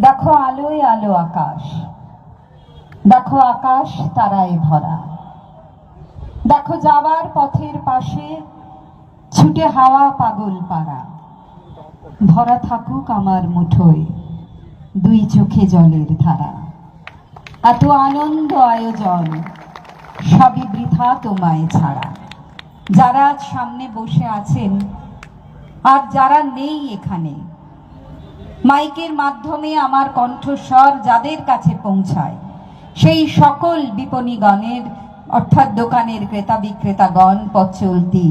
দেখো আলোয় আলো আকাশ। দেখো আকাশ, তারায় ভরা। দেখো যাওয়ার পথের পাশে ছুটে হাওয়া পাগল পাড়া। ভরা থাকুক আমার মুঠোয় দুই চোখে জলের ধারা। এত আনন্দ আয়োজন, সবই বৃথা তোমায় ছাড়া। যারা আজ সামনে বসে আছেন, আর যারা নেই এখানে মাইকের মাধ্যমে আমার কণ্ঠস্বর যাদের কাছে পৌঁছায়, সেই সকল বিপণীগণের, অর্থাৎ দোকানের ক্রেতা বিক্রেতাগণ, পথ চলতি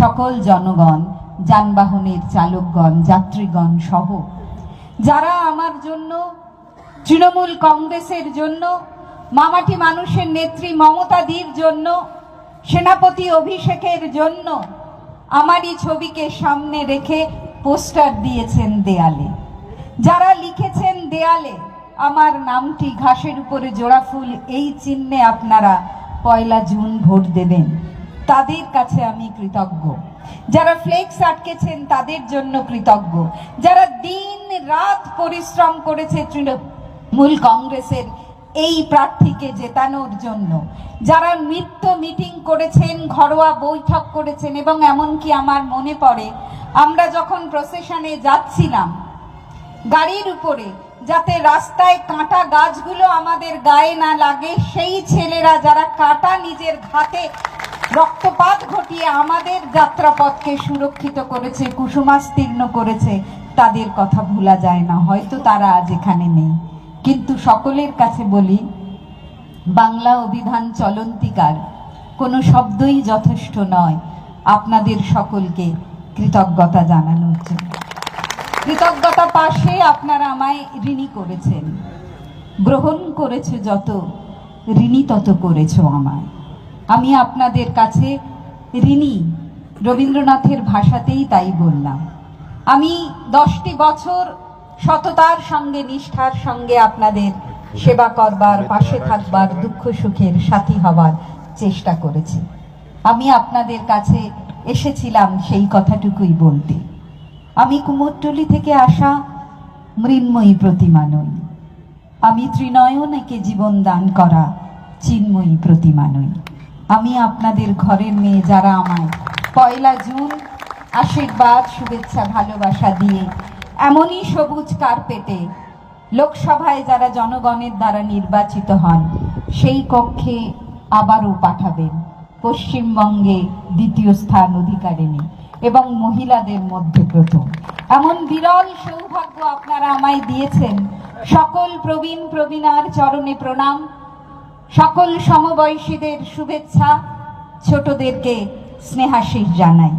সকল জনগণ, যানবাহনের চালকগণ, যাত্রীগণ সহ, যারা আমার জন্য, তৃণমূল কংগ্রেসের জন্য, মামাটি মানুষের নেত্রী মমতাদির জন্য, সেনাপতি অভিষেকের জন্য, আমারই ছবিকে সামনে রেখে পোস্টার দিয়েছেন দেয়ালে। যারা লিখেছেন দেয়ালে, আমার নামটি ঘাসের উপরে জোড়া ফুল, এই চিহ্নে আপনারা পয়লা জুন ভোট দেবেন। তাদের কাছে আমি কৃতজ্ঞ। যারা ফ্লেক্স আটকেছেন, তাদের জন্য কৃতজ্ঞ। যারা দিন রাত পরিশ্রম করেছে তৃণমূল কংগ্রেসের এই প্রার্থীকে জেতানোর জন্য, যারা নিত্য মিটিং করেছেন, ঘরোয়া বৈঠক করেছেন এবং এমনকি আমার মনে পড়ে, আমরা যখন প্রসেশনে যাচ্ছিলাম গাড়ির উপরে, যাতে রাস্তায় কাঁটা গাছগুলো আমাদের গায়ে না লাগে, সেই ছেলেরা যারা কাঁটা নিজের ঘাতে রক্তপাত ঘটিয়ে আমাদের যাত্রাপথকে সুরক্ষিত করেছে, কুসুমাস্তীর্ণ করেছে, তাদের কথা ভোলা যায় না। হয়তো তারা আজ এখানে নেই। কিন্তু সকলের কাছে বলি, বাংলা অভিধান চলন্তিকার, কোনো শব্দই যথেষ্ট নয়। আপনাদের সকলকে কৃতজ্ঞতা জানানোর জন্য। কৃতজ্ঞতা পাশে আপনারা আমায় ঋণী করেছেন। গ্রহণ করেছে যত, ঋণী তত করেছ আমায়। আমি আপনাদের কাছে ঋণী, রবীন্দ্রনাথের ভাষাতেই তাই বললাম। আমি দশটি বছর সততার সঙ্গে, নিষ্ঠার সঙ্গে আপনাদের সেবা করবার, পাশে থাকবার, দুঃখ সুখের সাথী হবার চেষ্টা করেছি। আমি আপনাদের কাছে এসেছিলাম সেই কথাটুকুই বলতে। আমি কুমোরটুলি থেকে আসা মৃন্ময়ী প্রতিমা নই। আমি ত্রিনয়নকে জীবন দান করা চিন্ময়ী প্রতিমা নই। আমি আপনাদের ঘরের মেয়ে যারা আমায় পয়লা জুন আশীর্বাদ, শুভেচ্ছা, ভালোবাসা দিয়ে এমনই সবুজ কার্পেটে লোকসভায় যারা জনগণের দ্বারা নির্বাচিত হন, সেই কক্ষে আবারও পাঠাবেন। পশ্চিমবঙ্গে দ্বিতীয় স্থান অধিকারিণী। এবং মহিলাদের মধ্যে প্রথম। এমন বিরল সৌভাগ্য আপনারা আমায় দিয়েছেন। সকল প্রবীণ, প্রবীণার চরণে প্রণাম। সকল সমবয়সীদের শুভেচ্ছা। ছোটদেরকে স্নেহাশিস জানাই।